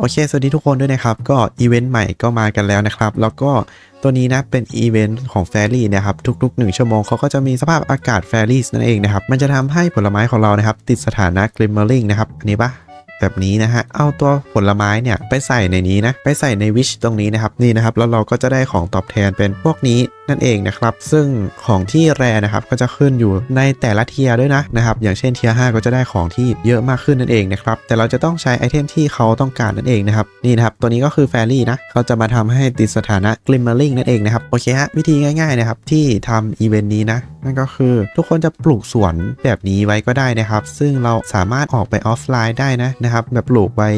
โอเค สวัสดีทุกคนด้วยนะครับ ก็อีเวนต์ใหม่ก็มากันแล้วนะครับ แล้วก็ตัวนี้นะเป็นอีเวนต์ของแฟรี่นะครับ ทุกๆ 1 ชั่วโมงเขาก็จะมีสภาพอากาศแฟรี่นั่นเองนะครับ มันจะทำให้ผลไม้ของเรานะครับ ติดสถานะกลิมเมอร์ลิงนะครับ อันนี้ปะแบบนี้นะฮะ เอาตัวผลไม้เนี่ยไปใส่ในนี้นะ ไปใส่ในวิชตรงนี้นะครับ นี่นะครับ แล้วเราก็จะได้ของตอบแทนเป็นพวกนี้ นั่นเองนะครับ ซึ่งของที่แรนะครับก็จะขึ้นอยู่ในแต่ละเทียด้วยนะนะครับ อย่างเช่นเทียร์5ก็จะได้ของที่เยอะมากขึ้นนั่นเองนะครับ แต่เราจะต้องใช้ไอเทมที่เขาต้องการนั่นเองนะครับ นี่นะครับ ตัวนี้ก็คือแฟรี่นะเขาจะมาทำให้ติดสถานะกลิมเมอร์ลิงนั่นเองนะครับ โอเคฮะ วิธีง่ายๆนะครับที่ทำอีเวนต์นี้นะ นั่นก็คือทุกคนจะปลูกสวนแบบนี้ไว้ก็ได้นะครับ ซึ่งเราสามารถออกไปออฟไลน์ได้นะนะครับ แบบปลูกไว้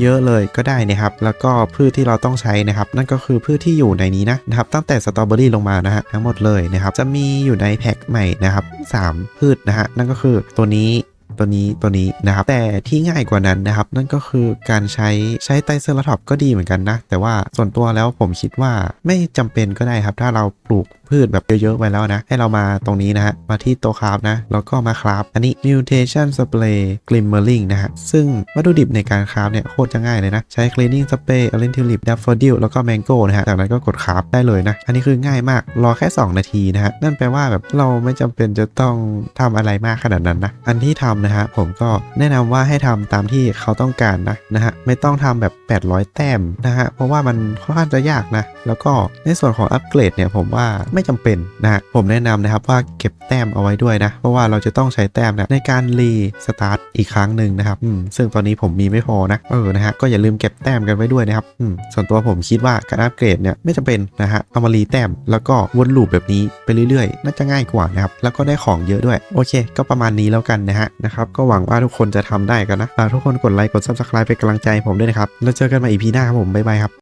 เยอะๆเลยก็ได้นะครับ แล้วก็พืชที่เราต้องใช้นะครับ นั่นก็คือพืชที่อยู่ในนี้นะนะครับ ตั้งแต่สตรอเบอรี่ลงมานะฮะทั้งหมดเลยนะครับจะมีอยู่ในแพ็คใหม่นะครับสามพืชนะฮะนั่นก็คือตัวนี้ ตัวนี้ตัวนี้นะครับ แต่ที่ง่ายกว่านั้นนะครับ นั่นก็คือการใช้ใช้ไตเซอราท็อปก็ดีเหมือนกันนะ แต่ว่าส่วนตัวแล้วผมคิดว่าไม่จำเป็นก็ได้ครับ ถ้าเราปลูกพืชแบบเยอะๆไว้แล้วนะ ให้เรามาตรงนี้นะฮะ มาที่โตคราฟนะ แล้วก็มาคราฟ อันนี้ mutation spray glimmering นะฮะ ซึ่งวัตถุดิบในการคราฟเนี่ยโคตรจะง่ายเลยนะ ใช้ cleaning spray a l e n tulip daffodil แล้วก็ mango นะฮะ จากนั้นก็กดคราฟได้เลยนะ อันนี้คือง่ายมาก รอแค่ 2 นาทีนะฮะ นั่นแปลว่าแบบเราไม่จำเป็นจะต้องทำอะไรมากขนาดนั้นนะ อันที่ทำนะฮะผมก็แนะนำว่าให้ทำตามที่เขาต้องการนะนะฮะไม่ต้องทำแบบ 800 แต้มนะฮะเพราะว่ามันค่อนข้างจะยากนะ แล้วก็ในส่วนของอัปเกรดเนี่ยผมว่าไม่จำเป็นนะฮะผมแนะนำนะครับว่าเก็บแต้มเอาไว้ด้วยนะ เพราะว่าเราจะต้องใช้แต้มเนี่ยในการรีสตาร์ทอีกครั้งหนึ่งนะครับอืมซึ่งตอนนี้ผมมีไม่พอนะเออนะฮะก็อย่าลืมเก็บแต้มกันไว้ด้วยนะครับอืมส่วนตัวผมคิดว่าการอัปเกรดเนี่ยไม่จำเป็นนะฮะเอามารีแต้มแล้วก็วนลูปแบบนี้ไปเรื่อยๆ น่าจะง่ายกว่านะครับแล้วก็ได้ของเยอะด้วยโอเค ก็ประมาณนี้แล้วกันนะฮะนะครับก็หวังว่าทุกคนจะทำได้กันนะฝากทุกคนกดไลค์กด subscribe เป็นกำลังใจให้ผมด้วยนะครับ แล้วเจอกันใหม่ EP หน้าครับผมบ๊ายบายครับ